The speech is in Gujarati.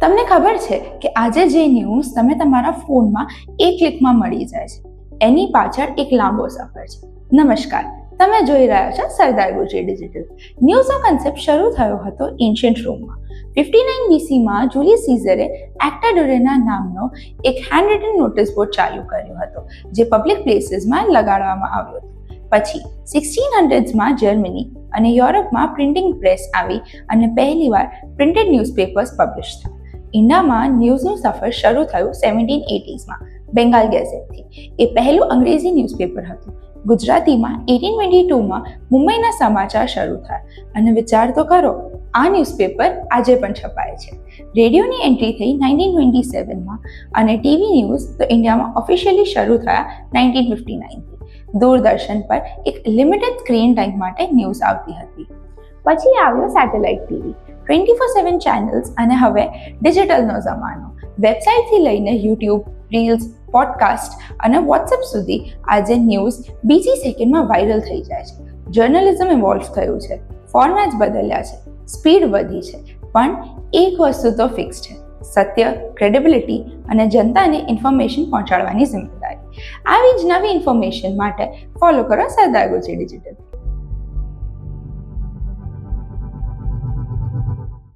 તમને ખબર છે કે આજે જે ન્યૂઝ તમે તમારા ફોનમાં એક ક્લિકમાં મળી જાય છે. એની પાછળ એક લાંબો સફર છે. નમસ્કાર, તમે જોઈ રહ્યા છો સરદાર ગુજરી ડિજિટલ ન્યૂઝનો કન્સેપ્ટ શરૂ થયો હતો એન્શિયન્ટ રોમમાં ફિફ્ટી નાઇન બીસીમાં જુલી સીઝરે એક્ટાડોરેના નામનો એક હેન્ડ રિટન નોટિસ બોર્ડ ચાલુ કર્યો હતો, જે પબ્લિક પ્લેસીસમાં લગાડવામાં આવ્યો હતો. પછી સિક્સટીન હંડ્રેડ્સમાં જર્મની અને યુરોપમાં પ્રિન્ટિંગ પ્રેસ આવી અને પહેલીવાર પ્રિન્ટેડ ન્યૂઝપેપર્સ પબ્લિશ થયા. ઇન્ડિયામાં ન્યૂઝનું સફર શરૂ થયું સેવન્ટીન એટીઝમાં બેંગાલ ગેઝેટથી એ પહેલું અંગ્રેજી ન્યૂઝપેપર હતું. ગુજરાતીમાં એટીન ટ્વેન્ટી ટુમાં મુંબઈના સમાચાર શરૂ થયા. અને વિચાર તો કરો, આ ન્યૂઝપેપર આજે પણ છપાય છે. રેડિયોની એન્ટ્રી થઈ નાઇન્ટીન ટ્વેન્ટી સેવનમાં અને ટીવી ન્યૂઝ તો ઇન્ડિયામાં ઓફિશિયલી શરૂ થયા નાઇન્ટીન ફિફ્ટી નાઇનથી દૂરદર્શન પર એક લિમિટેડ સ્ક્રીન ટાઈમ માટે ન્યૂઝ આવતી હતી. પછી આવ્યો satellite TV. Twenty four seven channels અને હવે ડિજિટલનો જમાનો. વેબસાઇટથી લઈને યુટ્યુબ, રીલ્સ, પોડકાસ્ટ અને વોટ્સએપ સુધી આજે ન્યૂઝ બીજી સેકન્ડમાં વાયરલ થઈ જાય છે. જર્નલિઝમ ઇવોલ્વ થયું છે. ફોર્મેટ્સ બદલ્યા છે. સ્પીડ વધી છે. પણ એક વસ્તુ તો ફિક્સ છે. સત્ય ક્રેડિબિલિટી અને જનતાને ઇન્ફોર્મેશન પહોંચાડવાની જિમ્મેદારી. આવી જ નવી ઇન્ફોર્મેશન માટે ફોલો કરો સરદાર ગુજરી ડિજિટલ.